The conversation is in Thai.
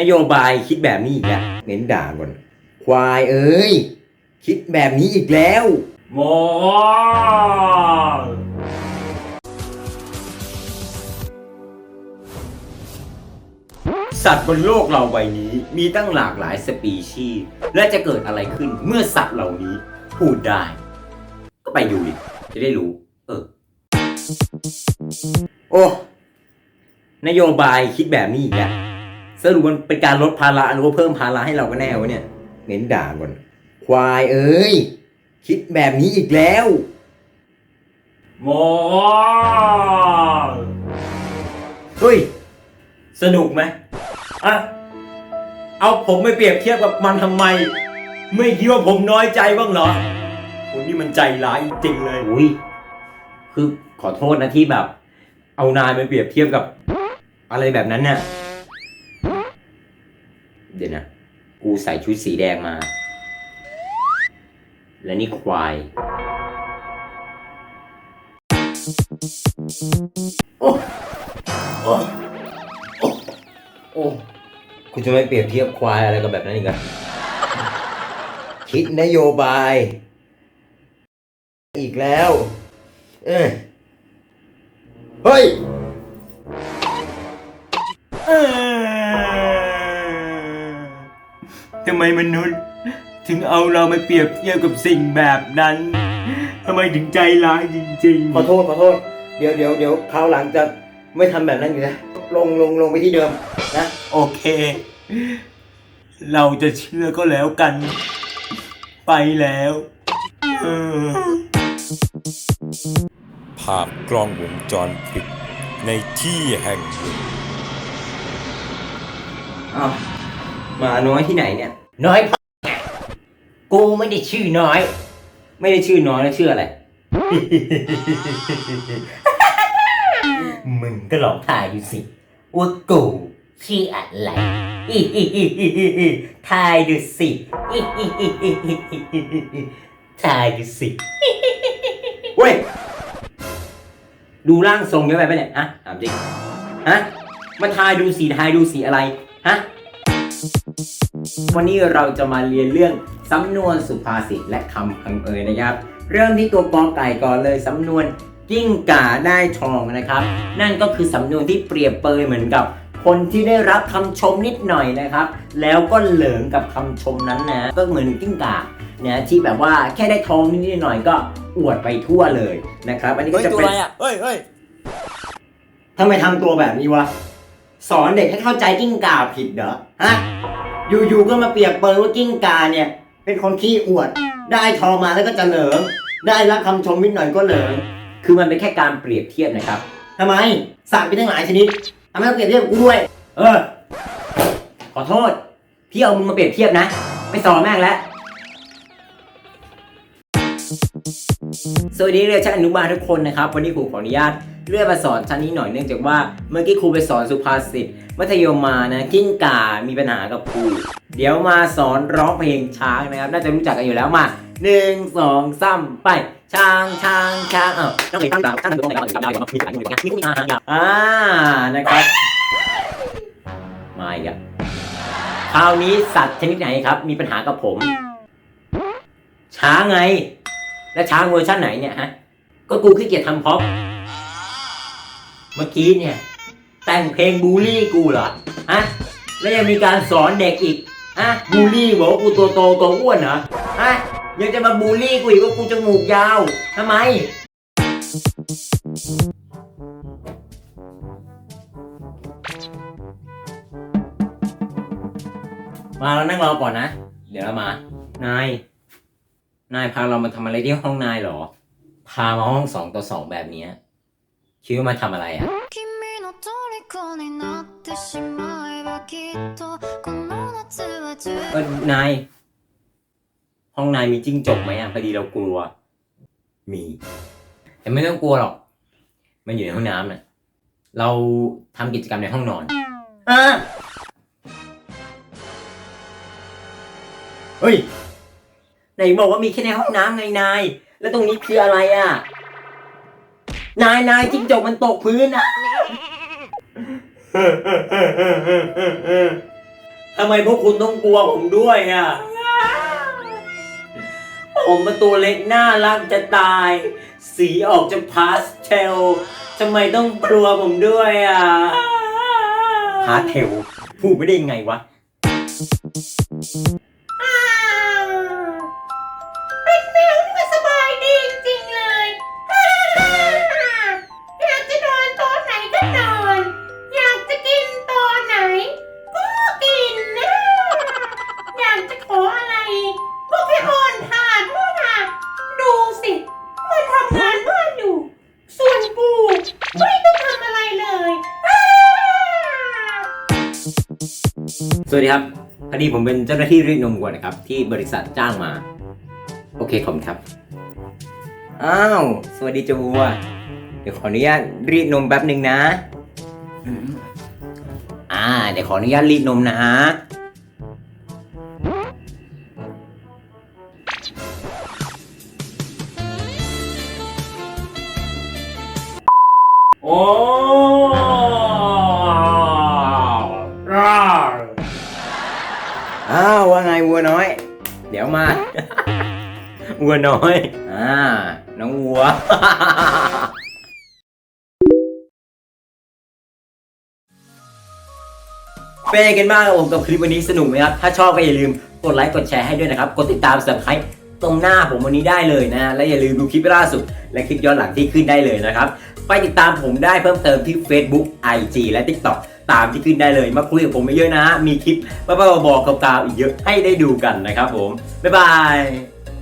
นโยบายคิดแบบนี้อีกแล้วเน้นด่าก่อนควายเอ้ย คิดแบบนี้อีกแล้วหมอสัตว์บนโลกเราใบนี้มีตั้งหลากหลายสปีชีส์และจะเกิดอะไรขึ้นเมื่อสัตว์เหล่านี้พูดได้ ก็ไปดูดิจะได้รู้ เออ โอ้ นโยบายคิดแบบนี้อีกแล้ว สรุปมันเป็นการลดภาระหรือว่าเพิ่มภาระให้เราก็แน่วะเนี่ย เน้นด่าก่อน ควายเอ้ย คิดแบบนี้อีกแล้วหมอเฮ้ย สนุกไหมอะ เอาผมไปเปรียบเทียบกับมันทำไม ไม่คิดว่าผมน้อยใจบ้างเหรอคนนี่มันใจร้ายจริงๆเลยอุ้ยคือขอโทษนะที่แบบ เอานายไปเปรียบเทียบกับ อะไรแบบนั้นเนี่ย เดี๋ยวนะ กูใส่ชุดสีแดงมา และนี่ควาย โอ้ โอ้ โอ้โอคุณจะไม่เปรียบเทียบควายอะไรกับแบบนั้นอีกอะคิดนโยบาย อีกแล้ว เออเฮ้ย เออ ทำไมมนุษย์ ถึงเอาเรามาเปรียบเทียบกับสิ่งแบบนั้นทำไมถึงใจร้ายจริงๆขอโทษขอโทษ เดี๋ยวเดี๋ยวเดี๋ยวคราวหลังจะไม่ทำแบบนั้นอีกแล้วลงลงลงไปที่เดิมนะโอเค เราจะเชื่อก็แล้วกัน ไปแล้วเออ ภาพกล้องวงจรปิดในที่แห่งหนึ่ง อ้าว มาน้อยที่ไหนเนี่ย น้อยพ่อกูไม่ได้ชื่อน้อย ไม่ได้ชื่อน้อยแล้วชื่ออะไร มึงก็ลองถ่ายดูสิว่ากูชื่ออะไรทายดูสิทายดูสิเว้ย ดูร่างทรงเยอะไปปะเนี่ยฮะถามจริงฮะมาทายดูสีทายดูสีอะไร ฮะ วันนี้เราจะมาเรียนเรื่องสำนวนสุภาษิตและคำพังเอยนะครับ เริ่มที่ตัวกอไก่ก่อนเลยสำนวนกิ้งก่าได้ทองนะครับ นั่นก็คือสำนวนที่เปรียบเปรยเหมือนกับคนที่ได้รับคำชมนิดหน่อยนะครับ แล้วก็เหลิงกับคำชมนั้นนะ ก็เหมือนกิ้งก่าเนี่ยที่แบบว่าแค่ได้ทองนิดๆหน่อยๆก็อวดไปทั่วเลยนะครับ อันนี้ก็จะเป็นเฮ้ยเฮ้ยทำไมทำตัวแบบนี้วะ สอนเด็กให้เข้าใจกิ้งก่าผิดเหรอฮะ อยู่ๆก็มาเปรียบเปรยว่ากิ้งก่าเนี่ย เป็นคนขี้อวด ได้ทองมาแล้วก็จะเหลิงได้รับคำชมนิดหน่อยก็เหลิงคือมันเป็นแค่การเปรียบเทียบนะครับ ทำไมสัตว์มีตั้งหลายชนิดทำไมต้องเปรียบเทียบกูด้วย เออ ขอโทษพี่เอามึงมาเปรียบเทียบนะ ไม่สอนแม่งแล้ว สวัสดีเรียนชั้นอนุบาลทุกคนนะครับ วันนี้ครูขออนุญาต เลื่อนมาสอนชั้นนี้หน่อยเนื่องจากว่าเมื่อกี้ครูไปสอนสุภาษิตมัธยมมานะกิ้งก่ามีปัญหากับครูเดี๋ยวมาสอนร้องเพลงช้างนะครับ น่าจะรู้จักกันอยู่แล้วมาหนึ่งสองสามไป ช้างช้างช้างเอ้าต้องเพลงตั้งตามช้างตรงไหนก่อนได้เดี๋ยวมามีหลายคนมีมีอ่าอ่านะครับมาอีกคราวนี้สัตว์ชนิดไหนครับ มีปัญหากับผม ช้างไง แล้วช้างเวอร์ชันไหนเนี่ยฮะก็กูขี้เกียจทำพ็อป เมื่อกี้เนี่ย แต่งเพลงบูลลี่กูเหรอฮะแล้วยังมีการสอนเด็กอีกฮะบูลลี่บอกว่ากูตัวโตตัวอ้วนเหรอฮะยังจะมาบูลลี่กูอีกว่ากูจมูกยาวทำไม มาเรานั่งรอก่อนนะ เดี๋ยวเรามา นาย นายพาเรามาทำอะไรที่ห้องนายเหรอ พามาห้องสองต่อสองแบบเนี้ย คิดว่ามันทำอะไรอะ่ะเออนายห้องนายมีจิ้งจกไหมอะพอดีเรากลัว มี แต่ไม่ต้องกลัวหรอก มันอยู่ในห้องน้ำน่ะ เราทำกิจกรรมในห้องนอนอะเฮ้ยไหนบอกว่ามีแค่ในห้องน้ำไงนาย แล้วตรงนี้คืออะไรอะ นายนายจิ้งจกมันตกพื้นอะทำไมพวกคุณต้องกลัวผมด้วยอะ ผมมาตัวเล็กน่ารักจะตาย สีออกจะพาสเทลทำไมต้องกลัวผมด้วยอะพาสเทลพูดไม่ได้ยังไงวะ วัสดีครับพอดีผมเป็นเจ้าหน้าที่รีดนมกวนนะครับ ที่บริษัทจ้างมา โอเคขอบคุณครับ อ้าว สวัสดีจูวัว เดี๋ยวขออนุญาตรีดนมแป๊บหนึ่งนะ อ่า เดี๋ยวขออนุญาตรีดนมนะาวว่าไงวัวน้อย เดี๋ยวมา วัวน้อย อ่า น้องวัว เป็นยังไงกันบ้างครับผมกับคลิปวันนี้สนุกไหมครับ ถ้าชอบก็อย่าลืมกดไลค์กดแชร์ให้ด้วยนะครับ กดติดตามสับสไครตรงหน้าผมวันนี้ได้เลยนะ และอย่าลืมดูคลิปล่าสุด และคลิปย้อนหลังที่ขึ้นได้เลยนะครับ ไปติดตามผมได้เพิ่มเติมที่ Facebook IG และ TikTok ตามที่ขึ้นได้เลยมาคุยกับผมเยอะๆนะ มีคลิปบ้าๆบอๆเก่าวอีกเยอะให้ได้ดูกันนะครับผม บ๊ายบาย